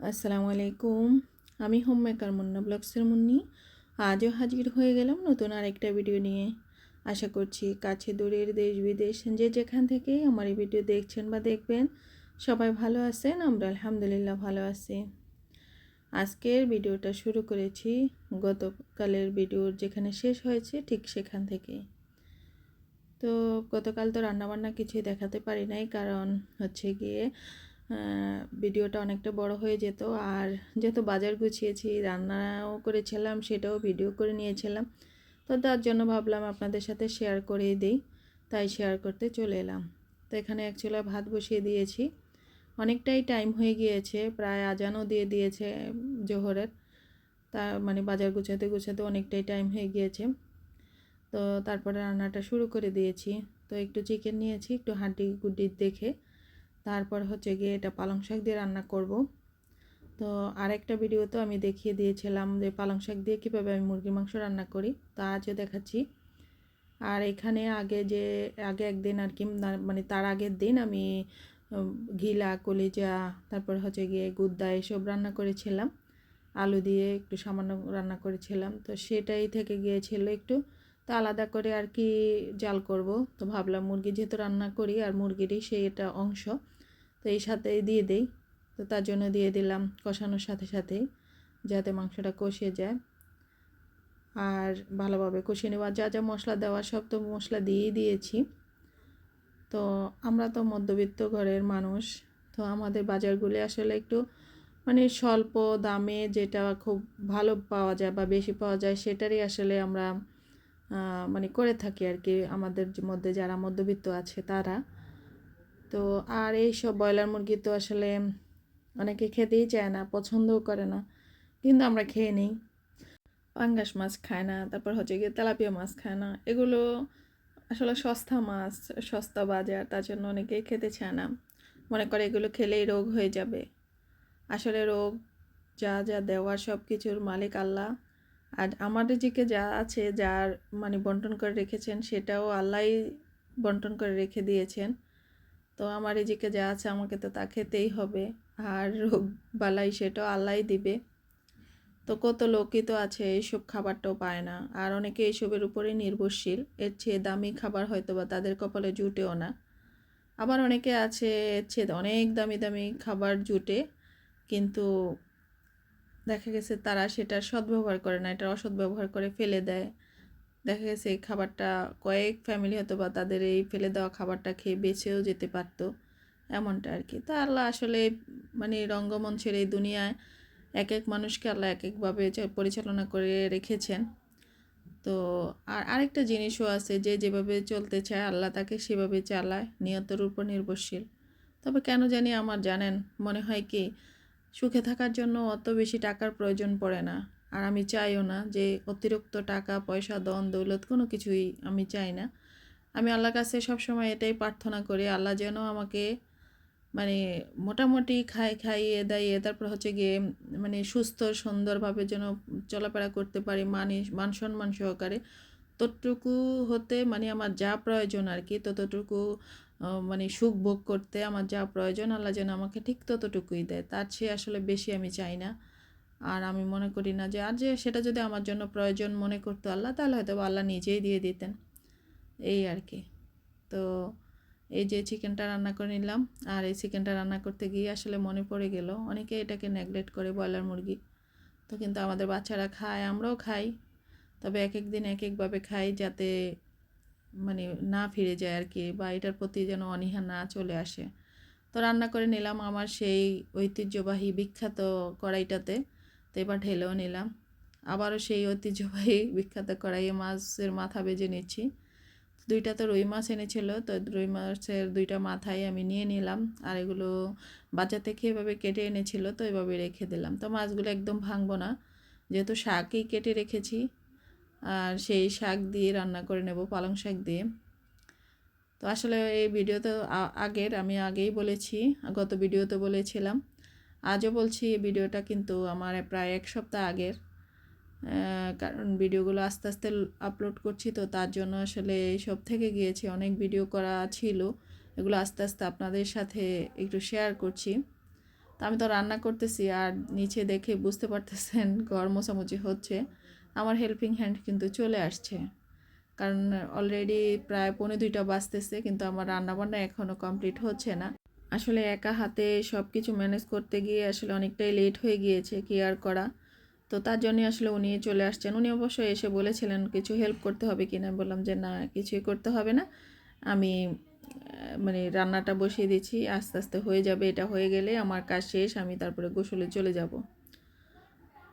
আসসালামু আলাইকুম আমি হোম মেকার মুন্না ব্লগসের মুন্নি। আজও হাজির হয়ে গেলাম নতুন আরেকটা ভিডিও নিয়ে। আশা করছি কাছে দূরের দেশ বিদেশ, যে যেখান থেকে আমার এই ভিডিও দেখছেন বা দেখবেন, সবাই ভালো আছেন, আমরা আলহামদুলিল্লাহ ভালো আছি। আজকের ভিডিওটা শুরু করেছি গতকালের ভিডিওর যেখানে শেষ হয়েছে ঠিক সেখান থেকে। তো গতকাল তো রান্নাবান্না কিছুই দেখাতে পারি নাই, কারণ হচ্ছে গিয়ে ভিডিওটা অনেকটা বড় হয়ে যেত। আর যেহেতু বাজার গুছিয়েছি, রান্নাও করেছিলাম, সেটাও ভিডিও করে নিয়েছিলাম। তো তার জন্য ভাবলাম আপনাদের সাথে শেয়ার করেই দিই। তাই শেয়ার করতে চলে এলাম। তো এখানে এক ভাত বসিয়ে দিয়েছি। অনেকটাই টাইম হয়ে গিয়েছে, প্রায় আজানও দিয়ে দিয়েছে জোহরের। তা মানে বাজার গুছাতে গুছাতে অনেকটাই টাইম হয়ে গিয়েছে। তো তারপরে রান্নাটা শুরু করে দিয়েছি। তো একটু চিকেন নিয়েছি, একটু হাঁটি গুড্ডি দেখে তারপর হচ্ছে গিয়ে এটা পালং শাক দিয়ে রান্না করব। তো আরেকটা ভিডিওতে আমি দেখিয়ে দিয়েছিলাম যে পালং শাক দিয়ে কীভাবে আমি মুরগির মাংস রান্না করি, তা আজও দেখাচ্ছি। আর এখানে আগে যে, আগে একদিন আর কি মানে তার আগের দিন আমি ঘিলা, কলিজা, তারপর হচ্ছে গিয়ে গুদ্দা এসব রান্না করেছিলাম। আলু দিয়ে একটু সামান্য রান্না করেছিলাম, তো সেটাই থেকে গিয়েছিল একটু। তো আলাদা করে আর কি জাল করব, তো ভাবলাম মুরগি যেহেতু রান্না করি, আর মুরগিরই সেই এটা অংশ। তো এই সাথে দিয়ে দিই। তো তার জন্য দিয়ে দিলাম কষানোর সাথে সাথেই যাতে মাংসটা কষে যায়। আর ভালোভাবে কষিয়ে নেওয়া, যা যা মশলা দেওয়া সব তো মশলা দিয়েই দিয়েছি। তো আমরা তো মধ্যবিত্ত ঘরের মানুষ, তো আমাদের বাজারগুলি আসলে একটু মানে স্বল্প দামে যেটা খুব ভালো পাওয়া যায় বা বেশি পাওয়া যায় সেটারই আসলে আমরা মানে করে থাকি আর কি। আমাদের মধ্যে যারা মধ্যবিত্ত আছে তারা। তো আর এই সব ব্রয়লার মুরগি তো আসলে অনেকে খেতেই চায় না, পছন্দও করে না। কিন্তু আমরা খেয়ে নিই। পাঙ্গাস মাছ খায় না, তারপর হচ্ছে গিয়ে তেলাপিয়া মাছ খায় না। এগুলো আসলে সস্তা মাছ, সস্তা বাজার, তার জন্য অনেকেই খেতে চায় না। মনে করে এগুলো খেলেই রোগ হয়ে যাবে। আসলে রোগ যা যা দেওয়ার সব কিছুর মালিক আল্লাহ। আর আমাদের দিকে যা আছে, যার মানে বন্টন করে রেখেছেন, সেটাও আল্লাহ বন্টন করে রেখে দিয়েছেন। তো আমার এদিকে যা আছে আমাকে তো তা খেতেই হবে। আর রোগ বালাই সেটাও আল্লাহ দিবে। তো কত লোকই তো আছে এইসব খাবারটাও পায় না। আর অনেকে এইসবের উপরেই নির্ভরশীল। এর চেয়ে দামি খাবার হয়তো বা তাদের কপালে জুটেও না। আবার অনেকে আছে, এর চেয়ে অনেক দামি দামি খাবার জুটে। কিন্তু দেখা গেছে তারা সেটার সদ্ব্যবহার করে না এটা অসদ্ব্যবহার করে ফেলে দেয়। দেখা গেছে এই খাবারটা কয়েক ফ্যামিলি হয়তো বা তাদের এই ফেলে দেওয়া খাবারটা খেয়ে বেঁচেও যেতে পারতো, এমনটা আর কি তা আল্লাহ আসলে মানে রঙ্গমঞ্চের এই দুনিয়ায় এক এক মানুষকে আল্লাহ এক একভাবে পরিচালনা করে রেখেছেন। তো আর আরেকটা জিনিসও আছে যে যেভাবে চলতে চায় আল্লাহ তাকে সেভাবে চালায়, নিয়তের উপর নির্ভরশীল। তবে কেন জানি আমার জানেন মনে হয় কি, সুখে থাকার জন্য অত বেশি টাকার প্রয়োজন পড়ে না। আর আমি চাইও না যে অতিরিক্ত টাকা, পয়সা দন দৌলত কোনো কিছুই আমি চাই না। আমি আল্লাহর কাছে সবসময় এটাই প্রার্থনা করি, আল্লাহ যেন আমাকে মানে মোটামুটি খাই খাইয়ে, দাইয়ে, তারপর হচ্ছে গিয়ে মানে সুস্থ, সুন্দরভাবে যেন চলাফেরা করতে পারি, মানি, মান সম্মান সহকারে। ততটুকু হতে মানে আমার যা প্রয়োজন আর কি, ততটুকু মানে সুখ ভোগ করতে আমার যা প্রয়োজন, আল্লাহ যেন আমাকে ঠিক ততটুকুই দেয়। তার চেয়ে আসলে বেশি আমি চাই না। আর আমি মনে করি না যে, আর যে সেটা যদি আমার জন্য প্রয়োজন মনে করতো আল্লাহ, তাহলে হয়তো আল্লাহ নিজেই দিয়ে দিতেন। এই আর কি। তো এই যে চিকেনটা রান্না করে নিলাম, আর এই চিকেনটা রান্না করতে গিয়ে আসলে মনে পড়ে গেল, অনেকে এটাকে নেগলেক্ট করে ব্রয়লার মুরগি। তো কিন্তু আমাদের বাচ্চারা খায়, আমরাও খাই। তবে এক এক দিন এক একভাবে খাই যাতে মানে না ফিরে যায় আর কি, বা এটার প্রতি যেন অনীহা না চলে আসে। তো রান্না করে নিলাম আমার সেই ঐতিহ্যবাহী বিখ্যাত কড়াইটাতে। তো এবার ঢেলেও নিলাম। আবারও সেই ঐতিহ্যবাহী বিখ্যাত কড়াইয়ে মাছের মাথা বেজে নিচ্ছি। দুইটা তো রুই মাছ এনেছিল, তো রুই মাছের দুইটা মাথায় আমি নিয়ে নিলাম আর এগুলো বাজার থেকে এভাবে কেটে এনেছিল, তো এভাবে রেখে দিলাম। তো মাছগুলো একদম ভাঙবো না, যেহেতু শাকই কেটে রেখেছি আর সেই শাক দিয়ে রান্না করে নেব, পালং শাক দিয়ে। তো আসলে এই ভিডিও তো আগের আমি আগেই বলেছি, গত ভিডিওতে বলেছিলাম আজও বলছি ভিডিওটা কিন্তু আমার প্রায় এক সপ্তাহ আগের। কারণ ভিডিওগুলো আস্তে আস্তে আপলোড করছি তো তার জন্য আসলে সব থেকে গিয়েছে, অনেক ভিডিও করা ছিল। এগুলো আস্তে আস্তে আপনাদের সাথে একটু শেয়ার করছি। তো আমি তো রান্না করতেছি আর নিচে দেখে বুঝতে পারতেছেন ঘর মোছামুছি হচ্ছে। আমার হেল্পিং হ্যান্ড কিন্তু চলে আসছে। কারণ অলরেডি প্রায় পৌনে দুইটা বাজতেছে, কিন্তু আমার রান্নাবান্না এখনও কমপ্লিট হচ্ছে না। আসলে একা হাতে সব কিছু ম্যানেজ করতে গিয়ে আসলে অনেকটাই লেট হয়ে গিয়েছে কেয়ার করা। তো তার জন্যই আসলে উনি চলে আসছেন। উনি অবশ্য এসে বলেছিলেন, কিছু হেল্প করতে হবে কি না? বললাম যে, না, কিছুই করতে হবে না। আমি মানে রান্নাটা বসিয়ে দিচ্ছি, আস্তে আস্তে হয়ে যাবে, এটা হয়ে গেলে আমার কাজ শেষ, আমি তারপরে গোসলে চলে যাব।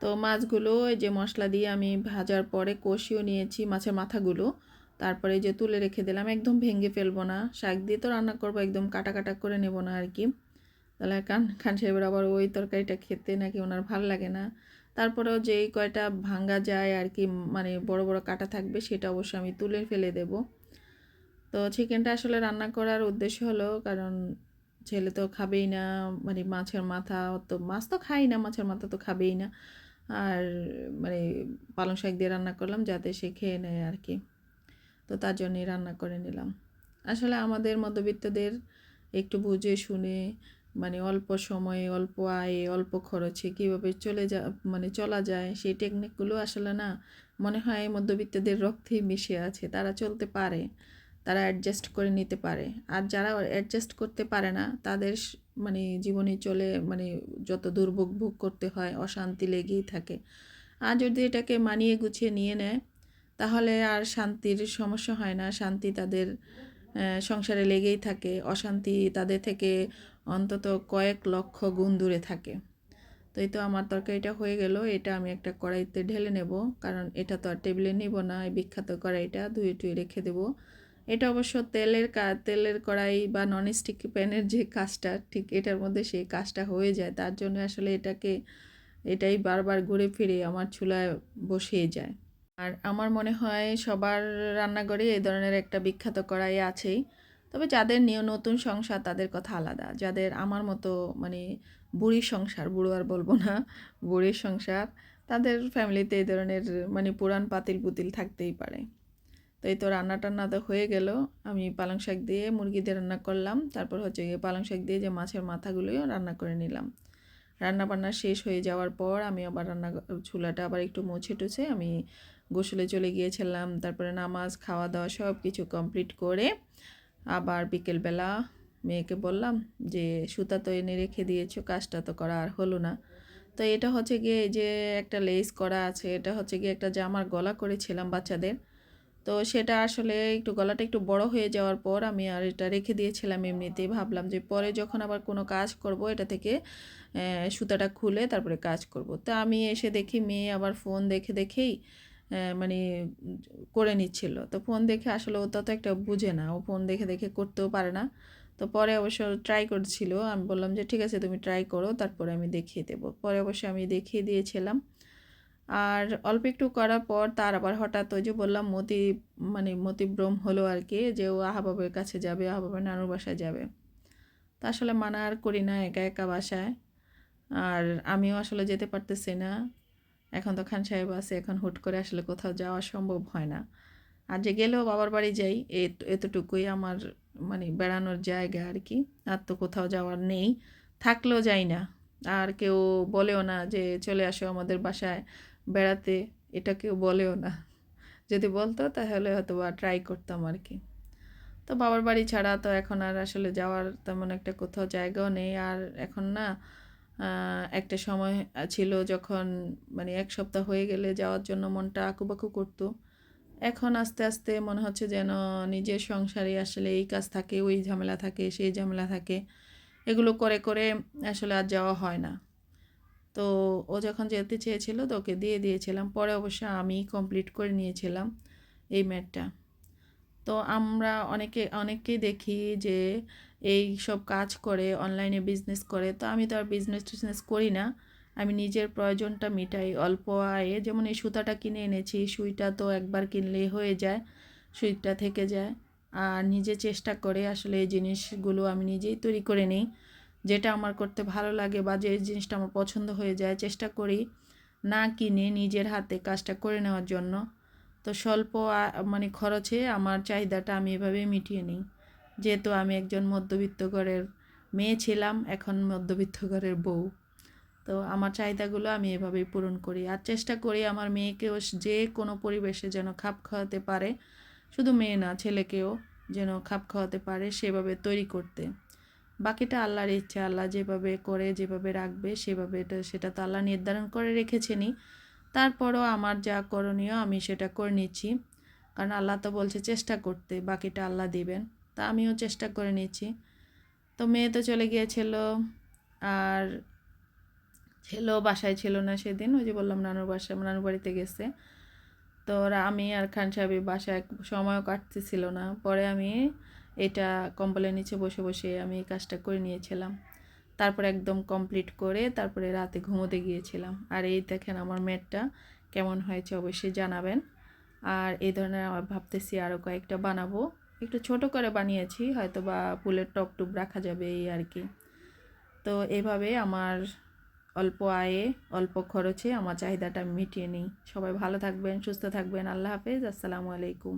তো মাছগুলো যে মশলা দিয়ে আমি ভাজার পরে কষিও নিয়েছি মাছের মাথাগুলো। তারপরে যে তুলে রেখে দিলাম, একদম ভেঙে ফেলব না। শাক দিয়ে তো রান্না করব, একদম কাটা কাটা করে নেব না আর কি। তাহলে কান খান সাহেবের আবার ওই তরকারিটা খেতে নাকি ওনার ভালো লাগে না। তারপরেও যেই কয়টা ভাঙ্গা যায় আর কি মানে বড় বড় কাটা থাকবে, সেটা অবশ্য আমি তুলে ফেলে দেব। তো চিকেনটা আসলে রান্না করার উদ্দেশ্য হলো, কারণ ছেলে তো খাবেই না মানে মাছের মাথা তো মাছ তো খাই না, মাছের মাথা তো খাবেই না। আর মানে পালং শাক দিয়ে রান্না করলাম, যাতে সে খেয়ে নেয় আর কি। তো তার জন্যই রান্না করে নিলাম। আসলে আমাদের মধ্যবিত্তদের একটু বুঝে শুনে মানে অল্প সময়ে, অল্প আয়ে, অল্প খরচে কীভাবে চলে যা মানে চলা যায় সেই টেকনিকগুলো আসলে না, মনে হয় মধ্যবিত্তদের রক্তেই মিশে আছে। তারা চলতে পারে, তারা অ্যাডজাস্ট করে নিতে পারে। আর যারা অ্যাডজাস্ট করতে পারে না, তাদের মানে জীবনে চলে মানে যত দুর্ভোগ ভোগ করতে হয়, অশান্তি লেগেই থাকে। আর যদি এটাকে মানিয়ে গুছিয়ে নিয়ে নেয় তাহলে আর শান্তির সমস্যা হয় না। শান্তি তাদের সংসারে লেগেই থাকে। অশান্তি তাদের থেকে অন্তত কয়েক লক্ষ গুণ দূরে থাকে। তো এই তো আমার তরকারিটা হয়ে গেল। এটা আমি একটা কড়াইতে ঢেলে নেব। কারণ এটা তো আর টেবিলে নিব না। এই বিখ্যাত কড়াইটা ধুয়ে টুয়ে রেখে দেব। এটা অবশ্য তেলের কা, তেলের কড়াই বা ননস্টিক প্যানের যে কাজটা, ঠিক এটার মধ্যে সেই কাজটা হয়ে যায়। তার জন্য আসলে এটাকে, এটাই বারবার ঘুরে ফিরে আমার চুলায় বসিয়ে যায়। আর আমার মনে হয় সবার রান্নাঘরে এই ধরনের একটা বিখ্যাত কড়াই আছেই। তবে যাদের নিয়ে নতুন সংসার, তাদের কথা আলাদা। যাদের আমার মতো মানে বুড়ি সংসার, বুড়ো আর বলব না বুড়ির সংসার, তাদের ফ্যামিলিতে এই ধরনের মানে পুরান পাতিল পুতিল থাকতেই পারে। তো এই তো রান্না টান্না তো হয়ে গেল। আমি পালং শাক দিয়ে মুরগি দিয়ে রান্না করলাম। তারপর হচ্ছে গিয়ে পালং শাক দিয়ে যে মাছের মাথাগুলোও রান্না করে নিলাম। রান্না বান্না শেষ হয়ে যাওয়ার পর আমি আবার রান্না চুলাটা আবার একটু মুছে টুছে আমি গোসলে চলে গিয়েছিলাম, তারপরে নামাজ খাওয়া দাওয়া সব কিছু কমপ্লিট করে আবার বিকেলবেলা মেয়েকে বললাম যে, সুতা তো এনে রেখে দিয়েছ, কাজটা তো করা আর হলো না। তো এটা হচ্ছে গিয়ে যে একটা লেস করা আছে, এটা হচ্ছে গিয়ে একটা জামার গলা করেছিলাম বাচ্চাদের। তো সেটা আসলে একটু গলাটা একটু বড় হয়ে যাওয়ার পর আমি আর এটা রেখে দিয়েছিলাম এমনিতেই। ভাবলাম যে পরে যখন আবার কোনো কাজ করব, এটা থেকে সুতাটা খুলে তারপরে কাজ করব। তো আমি এসে দেখি মেয়ে আবার ফোন দেখে দেখেই মানে করে নিচ্ছিল। তো ফোন দেখে আসলে ও তত একটা বুঝে না। ও ফোন দেখে দেখে করতেও পারে না। তো পরে অবশ্য ট্রাই করছিল। আমি বললাম যে, ঠিক আছে, তুমি ট্রাই করো, তারপরে আমি দেখিয়ে দেবো। পরে অবশ্য আমি দেখিয়ে দিয়েছিলাম। আর অল্প একটু করার পর তার আবার হঠাৎ ওই যে বললাম, মতি মানে মতিভ্রম হলো আর কি, যে ও আহাবাবের কাছে যাবে, আহাবাবের নানুর বাসায় যাবে। তা আসলে মানা আর করি না, একা একা বাসায়। আর আমিও আসলে যেতে পারতেছি না। এখন তো খান সাহেব আছে, এখন হুট করে আসলে কোথাও যাওয়া সম্ভব হয় না। আর যে গেলেও বাবার বাড়ি যাই এতটুকুই আমার মানে বেড়ানোর জায়গা আর কি। আর তো কোথাও যাওয়ার নেই, থাকলেও যাই না। আর কেউ বলেও না যে চলে আসো আমাদের বাসায় বেড়াতে, এটা কেউ বলেও না। যদি বলতো তাহলে হয়তো বা ট্রাই করতাম আর কি। তো বাবার বাড়ি ছাড়া তো এখন আর আসলে যাওয়ার তেমন একটা কোথাও জায়গাও নেই। আর এখন না একটা সময় ছিল যখন মানে এক সপ্তাহ হয়ে গেলে যাওয়ার জন্য মনটা আকুপাকু করতো। এখন আস্তে আস্তে মনে হচ্ছে যেন নিজের সংসারে আসলে এই কাজ থাকে, ওই ঝামেলা থাকে, সেই ঝামেলা থাকে। এগুলো করে করে আসলে আর যাওয়া হয় না। তো ও যখন যেতে চেয়েছিল তো ওকে দিয়ে দিয়েছিলাম। পরে অবশ্য আমি কমপ্লিট করে নিয়েছিলাম এই ম্যাটটা। তো আমরা অনেকে, অনেককেই দেখি যে এই সব কাজ করে অনলাইনে বিজনেস করে। তো আমি তো আর বিজনেস টিজনেস করি না। আমি নিজের প্রয়োজনটা মিটাই। অল্প আয়ে যেমন এই সুতাটা কিনে এনেছি, সুইটা তো একবার কিনলে হয়ে যায় সুইটা থেকে যায়। আর নিজে চেষ্টা করে আসলে এই জিনিসগুলো আমি নিজেই তৈরি করে নিই। যেটা আমার করতে ভালো লাগে বা যে জিনিসটা আমার পছন্দ হয়ে যায়, চেষ্টা করি না কিনে নিজের হাতে কাজটা করে নেওয়ার জন্য। তো স্বল্প মানে খরচে আমার চাহিদাটা আমি এভাবে মিটিয়ে নিই। যেহেতু আমি একজন মধ্যবিত্ত ঘরের মেয়ে ছিলাম, এখন মধ্যবিত্ত ঘরের বউ। তো আমার চাহিদাগুলো আমি এভাবেই পূরণ করি। আর চেষ্টা করি আমার মেয়েকেও যে কোনো পরিবেশে যেন খাপ খাওয়াতে পারে, শুধু মেয়ে না, ছেলেকেও যেন খাপ খাওয়াতে পারে সেভাবে তৈরি করতে। বাকিটা আল্লাহর ইচ্ছা, আল্লাহ যেভাবে করে, যেভাবে রাখবে সেভাবে এটা, সেটা তো আল্লাহ নির্ধারণ করে রেখেছেনই। তারপরও আমার যা করণীয় আমি সেটা করে নিচ্ছি। কারণ আল্লাহ তো বলছে চেষ্টা করতে, বাকিটা আল্লাহ দিবেন। তা আমিও চেষ্টা করে নিচ্ছি। তো মেয়ে তো চলে গিয়েছিল, আর ছেলেও বাসায় ছিল না সেদিন। ওই যে বললাম, নানুর বাসায় নানুর বাড়িতে গেছে। তো ওরা, আমি আর খান সাহেবের বাসায় সময়ও কাটতেছিল না। পরে আমি এটা কম্বলের নিচে বসে বসে আমি এই কাজটা করে নিয়েছিলাম। তারপর একদম কমপ্লিট করে তারপরে রাতে ঘুমোতে গিয়েছিলাম। আর এই দেখেন আমার মেটটা কেমন হয়েছে অবশ্যই জানাবেন। আর এই ধরনের আমার ভাবতেছি আরও কয়েকটা বানাবো। একটু ছোট করে বানিয়েছি হয়তো বা ফুলের টুপ রাখা যাবে এই আর কি। তো এভাবে আমার অল্প আয়ে, অল্প খরচে আমার চাহিদাটা মিটিয়ে নিই। সবাই ভালো থাকবেন, সুস্থ থাকবেন। আল্লাহ হাফেজ, আসসালামু আলাইকুম।